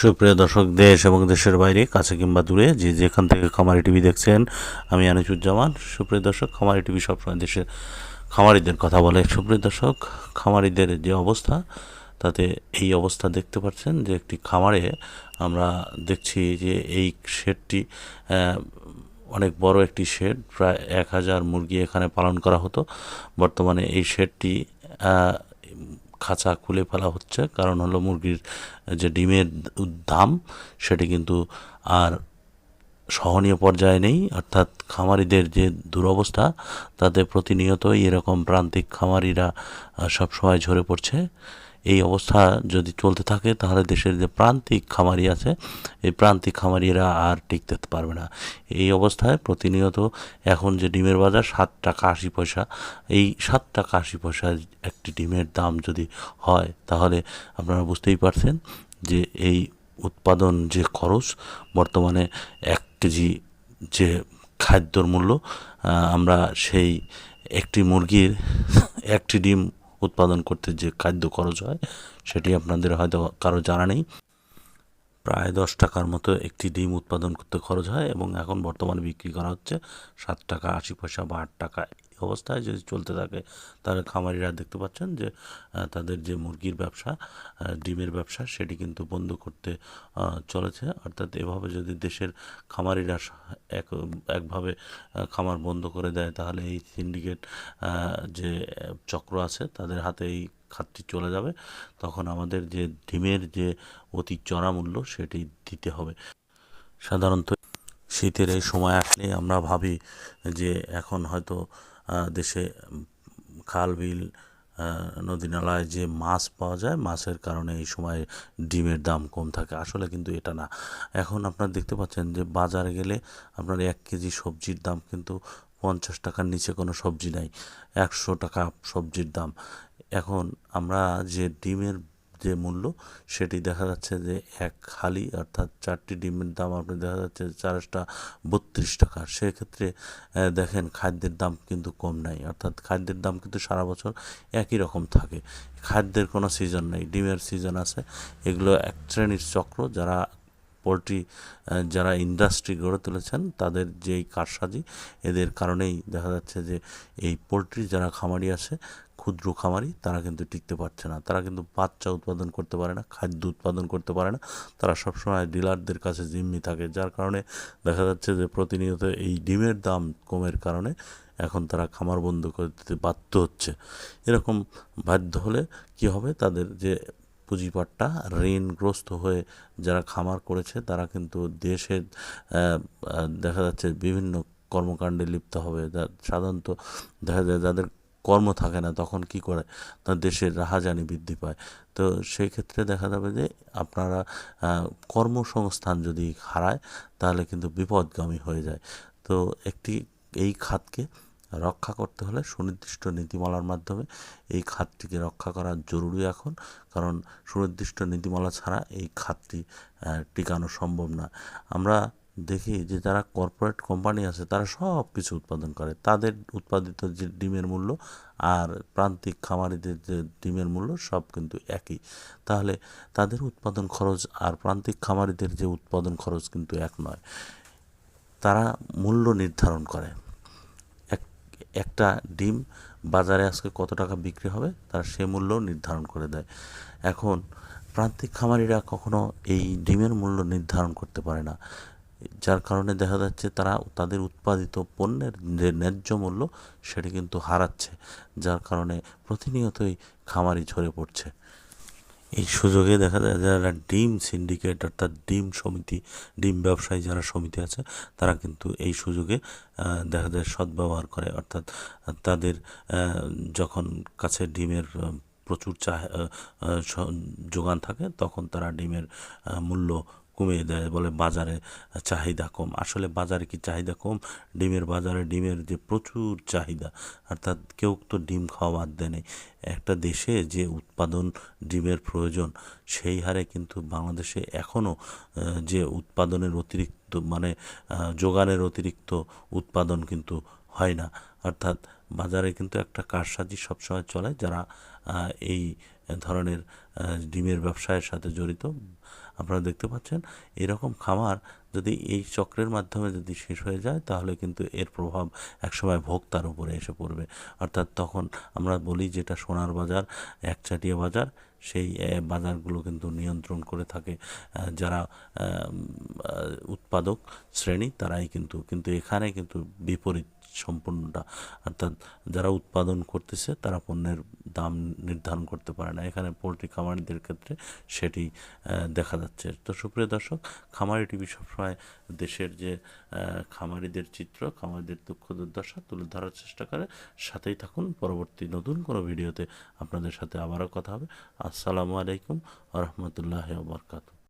সুপ্রিয় দর্শক, দেশ এবং দেশের বাইরে, কাছে কিংবা দূরে, যে যেখান থেকে খামারি টিভি দেখছেন, আমি আনিসুজ্জামান। সুপ্রিয় দর্শক, খামারি টিভি সবসময় দেশের খামারিদের কথা বলে। সুপ্রিয় দর্শক, খামারিদের যে অবস্থা, তাতে এই অবস্থা দেখতে পাচ্ছেন যে একটি খামারে আমরা দেখছি যে এই শেডটি অনেক বড় একটি শেড, প্রায় এক হাজার মুরগি এখানে পালন করা হতো। বর্তমানে এই শেডটি খাঁচা খুলে ফেলা হচ্ছে। কারণ হলো মুরগির যে ডিমের দাম, সেটি কিন্তু আর সহনীয় পর্যায়ে নেই। অর্থাৎ খামারিদের যে দুরবস্থা, তাতে প্রতিনিয়তই এরকম প্রান্তিক খামারিরা সবসময় ঝরে পড়ছে। এই অবস্থা যদি চলতে থাকে, তাহলে দেশের যে প্রান্তিক খামারি আছে, এই প্রান্তিক খামারিরা আর টিকতে পারবে না। এই অবস্থায় প্রতিনিয়ত এখন যে ডিমের বাজার, সাত টাকা আশি পয়সা, এই সাত টাকা আশি পয়সা একটি ডিমের দাম যদি হয়, তাহলে আপনারা বুঝতেই পারছেন যে এই উৎপাদন যে খরচ, বর্তমানে এক কেজি যে খাদ্যর মূল্য আমরা সেই একটি মুরগির একটি ডিম উৎপাদন করতে যে খাদ্য খরচ হয়, সেটি আপনাদের হয়তো কারও জানা নেই। প্রায় দশ টাকার মতো একটি ডিম উৎপাদন করতে খরচ হয় এবং এখন বর্তমানে বিক্রি করা হচ্ছে সাত টাকা আশি পয়সা বা আট টাকা এই অবস্থায় যদি চলতে থাকে, তাহলে খামারিরা দেখতে পাচ্ছেন যে তাদের যে মুরগির ব্যবসা ডিমের ব্যবসা, সেটি কিন্তু বন্ধ করতে চলেছে। অর্থাৎ এভাবে যদি দেশের খামারিরা এক, একভাবে খামার বন্ধ করে দেয়, তাহলে এই সিন্ডিকেট যে চক্র আছে, তাদের হাতে এই খাতটি চলে যাবে। তখন আমাদের যে ডিমের যে অতি চড়া মূল্য, সেটি দিতে হবে। সাধারণত শীতের এই সময় আসলে আমরা ভাবি যে, এখন হয়তো দেশে খাল, বিল নদী, নালায় যে মাছ পাওয়া যায়, মাছের কারণে এই সময় ডিমের দাম কম থাকে। আসলে কিন্তু এটা না। এখন আপনার দেখতে পাচ্ছেন যে বাজারে গেলে আপনার এক কেজি সবজির দাম কিন্তু পঞ্চাশ টাকার নিচে কোনো সবজি নাই। একশো টাকা সবজির দাম। এখন আমরা যে ডিমের যে মূল্য, সেটি দেখা যাচ্ছে যে এক খালি অর্থাৎ চারটি ডিমের দাম আপনি দেখা যাচ্ছে চারশটা বত্রিশ টাকা। সেক্ষেত্রে দেখেন খাদ্যের দাম কিন্তু কম নাই, অর্থাৎ খাদ্যের দাম কিন্তু সারা বছর একই রকম থাকে। খাদ্যের কোনো সিজন নেই, ডিমের সিজন আছে। এগুলো এক শ্রেণির চক্র, যারা পোলট্রি যারা ইন্ডাস্ট্রি গড়ে তুলেছেন, তাদের যেই কারসাজি, এদের কারণেই দেখা যাচ্ছে যে এই পোলট্রি যারা খামারি আছে, ক্ষুদ্র খামারি, তারা কিন্তু টিকতে পারছে না। তারা কিন্তু বাচ্চা উৎপাদন করতে পারে না, খাদ্য উৎপাদন করতে পারে না। তারা সবসময় ডিলারদের কাছে জিম্মি থাকে, যার কারণে দেখা যাচ্ছে যে প্রতিনিয়ত এই ডিমের দাম কমের কারণে এখন তারা খামার বন্ধ করে দিতে বাধ্য হচ্ছে। এরকম বাধ্য হলে কি হবে? তাদের যে পুঁজিপাটটা ঋণগ্রস্ত হয়ে যারা খামার করেছে, তারা কিন্তু দেশের দেখা যাচ্ছে বিভিন্ন কর্মকাণ্ডে লিপ্ত হবে। সাধারণত দেখা যায় যাদের কর্ম থাকে না, তখন কি করে? তার দেশের রাহাজানি বৃদ্ধি পায়। তো সেই ক্ষেত্রে দেখা যাবে যে আপনারা কর্মসংস্থান যদি হারায়, তাহলে কিন্তু বিপদগামী হয়ে যায়। তো একটি, এই খাতকে রক্ষা করতে হলে সুনির্দিষ্ট নীতিমালার মাধ্যমে এই খাতটিকে রক্ষা করা জরুরি এখন। কারণ সুনির্দিষ্ট নীতিমালা ছাড়া এই খাতটি টিকানো সম্ভব না। আমরা দেখি যে যারা কর্পোরেট কোম্পানি আছে, তারা সব কিছু উৎপাদন করে। তাদের উৎপাদিত যে ডিমের মূল্য আর প্রান্তিক খামারিদের যে ডিমের মূল্য, সব কিন্তু একই। তাহলে তাদের উৎপাদন খরচ আর প্রান্তিক খামারিদের যে উৎপাদন খরচ কিন্তু এক নয়। তারা মূল্য নির্ধারণ করে। একটা ডিম বাজারে আজকে কত টাকা বিক্রি হবে, তারা সে মূল্য নির্ধারণ করে দেয়। এখন প্রান্তিক খামারিরা কখনো এই ডিমের মূল্য নির্ধারণ করতে পারে না। যার কারণে দেখা যাচ্ছে তারা তাদের উৎপাদিত পণ্যের যে ন্যায্য মূল্য সেটি কিন্তু হারাচ্ছে, যার কারণে প্রতিনিয়তই খামারি ঝরে পড়ছে। এই সুযোগে দেখা যায় যারা ডিম সিন্ডিকেট অর্থাৎ ডিম সমিতি, ডিম ব্যবসায়ী যারা সমিতি আছে, তারা কিন্তু এই সুযোগে দেখা যায় সদ্ব্যবহার করে। অর্থাৎ তাদের যখন কাছে ডিমের প্রচুর চাহ যোগান থাকে, তখন তারা ডিমের মূল্য কমিয়ে দেয়, বলে বাজারে চাহিদা কম। আসলে বাজারে কি চাহিদা কম? ডিমের বাজারে ডিমের যে প্রচুর চাহিদা, অর্থাৎ কেউ তো ডিম খাওয়া বাদ দেয় নেই। একটা দেশে যে উৎপাদন ডিমের প্রয়োজন, সেই হারে কিন্তু বাংলাদেশে এখনও যে উৎপাদনের অতিরিক্ত মানে যোগানের অতিরিক্ত উৎপাদন কিন্তু হয় না। অর্থাৎ বাজারে কিন্তু একটা কারসাজি সবসময় চলে, যারা এই ধরনের ডিমের ব্যবসায়ের সাথে জড়িত। আপনারা দেখতে পাচ্ছেন, এরকম খামার যদি এই চক্রের মাধ্যমে যদি শেষ হয়ে যায়, তাহলে কিন্তু এর প্রভাব একসময় ভোক্তার উপরে এসে পড়বে। অর্থাৎ তখন আমরা বলি যেটা সোনার বাজার, একচাটিয়া বাজার, সেই বাজারগুলো কিন্তু নিয়ন্ত্রণ করে থাকে যারা উৎপাদক শ্রেণি, তারাই কিন্তু কিন্তু এখানে কিন্তু বিপরীত সম্পূর্ণটা। অর্থাৎ যারা উৎপাদন করতেছে, তারা পণ্যের দাম নির্ধারণ করতে পারে না। এখানে পোলট্রি খামারিদের ক্ষেত্রে সেটি দেখা যাচ্ছে। তো সুপ্রিয় দর্শক, খামারি টিভি সবসময় দেশের যে খামারিদের চিত্র, খামারিদের দুঃখ দুর্দশা তুলে ধরার চেষ্টা করে। সাথেই থাকুন, পরবর্তী নতুন কোনো ভিডিওতে আপনাদের সাথে আবারও কথা হবে। আসসালামু আলাইকুম রহমতুল্লাহ বরকাত